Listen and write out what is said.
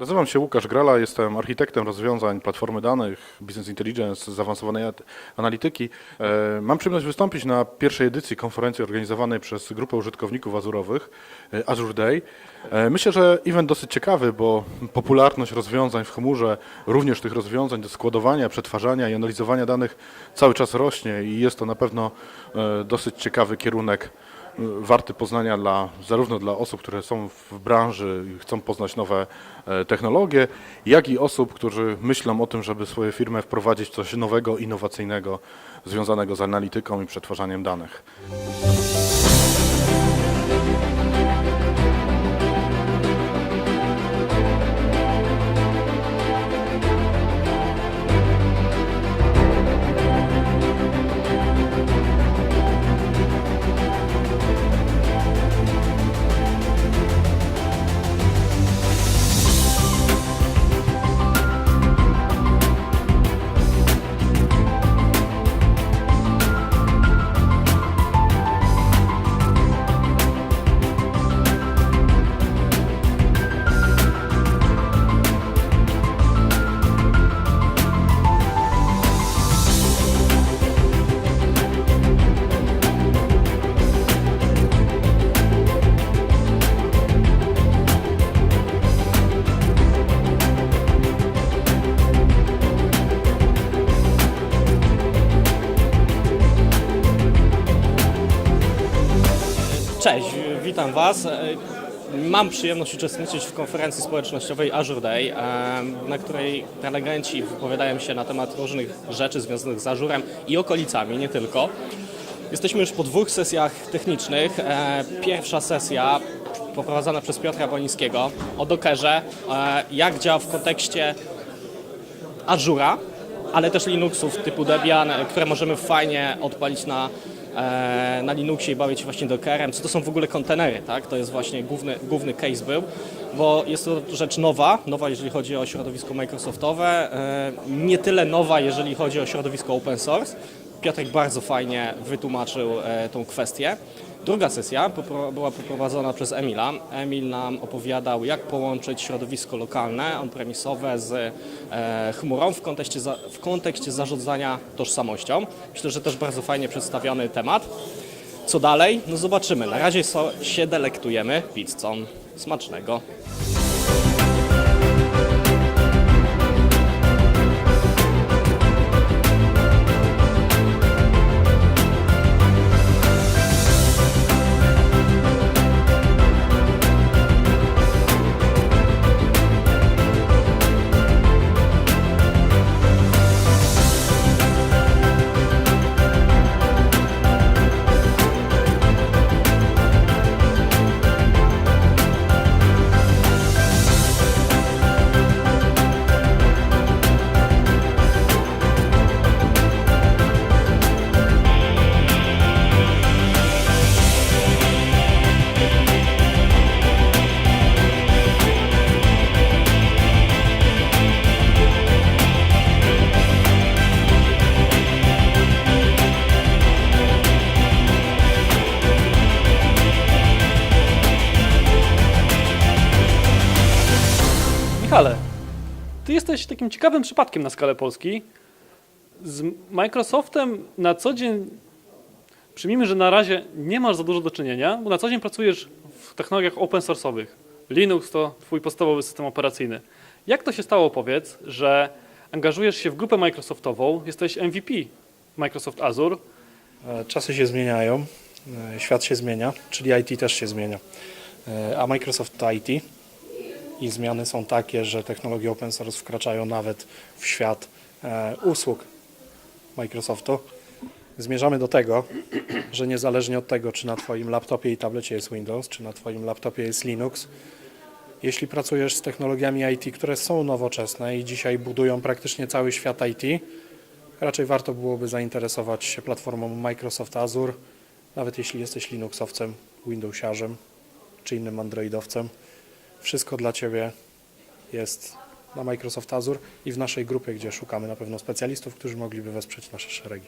Nazywam się Łukasz Grala, jestem architektem rozwiązań platformy danych, business intelligence, zaawansowanej analityki. E, Mam przyjemność wystąpić na pierwszej edycji konferencji organizowanej przez grupę użytkowników azurowych e, Azure Day. E, Myślę, że event dosyć ciekawy, bo popularność rozwiązań w chmurze, również tych rozwiązań do składowania, przetwarzania i analizowania danych cały czas rośnie i jest to na pewno dosyć ciekawy kierunek warty poznania dla, zarówno dla osób, które są w branży i chcą poznać nowe e, technologie, jak i osób, którzy myślą o tym, żeby swoje firmy wprowadzić w coś nowego, innowacyjnego, związanego z analityką i przetwarzaniem danych. Cześć, witam Was. Mam przyjemność uczestniczyć w konferencji społecznościowej Azure Day, em, na której prelegenci wypowiadają się na temat różnych rzeczy związanych z Azurem i okolicami, nie tylko. Jesteśmy już po dwóch sesjach technicznych. E, Pierwsza sesja poprowadzona przez Piotra Bonińskiego o Dockerze, e, jak działa w kontekście Azura, ale też Linuxów typu Debian, e, które możemy fajnie odpalić na, e, na Linuxie i bawić się właśnie Dockerem. Co to są w ogóle kontenery, tak? To jest właśnie główny, główny case był, bo jest to rzecz nowa, nowa jeżeli chodzi o środowisko Microsoftowe, e, nie tyle nowa, jeżeli chodzi o środowisko open source. Piotrek bardzo fajnie wytłumaczył e, tą kwestię. Druga sesja była poprowadzona przez Emila. Emil nam opowiadał, jak połączyć środowisko lokalne, on-premisowe z e, chmurą w kontekście, w kontekście zarządzania tożsamością. Myślę, że też bardzo fajnie przedstawiony temat. Co dalej? No zobaczymy. Na razie so, się delektujemy pizzą. Smacznego. Michale, ty jesteś takim ciekawym przypadkiem na skalę Polski. Z Microsoftem na co dzień, przyjmijmy, że na razie nie masz za dużo do czynienia, bo na co dzień pracujesz w technologiach open source'owych. Linux to twój podstawowy system operacyjny. Jak to się stało, powiedz, że angażujesz się w grupę Microsoftową, jesteś MVP Microsoft Azure, E, Czasy się zmieniają, e, świat się zmienia, czyli IT też się zmienia. E, A Microsoft IT i zmiany są takie, że technologie open source wkraczają nawet w świat e, usług Microsoftu. Zmierzamy do tego, że niezależnie od tego, czy na Twoim laptopie i tablecie jest Windows, czy na Twoim laptopie jest Linux, jeśli pracujesz z technologiami IT, które są nowoczesne i dzisiaj budują praktycznie cały świat IT, raczej warto byłoby zainteresować się platformą Microsoft Azure, nawet jeśli jesteś Linuxowcem, Windowsiarzem czy innym Androidowcem. Wszystko dla Ciebie jest na Microsoft Azure i w naszej grupie, gdzie szukamy na pewno specjalistów, którzy mogliby wesprzeć nasze szeregi.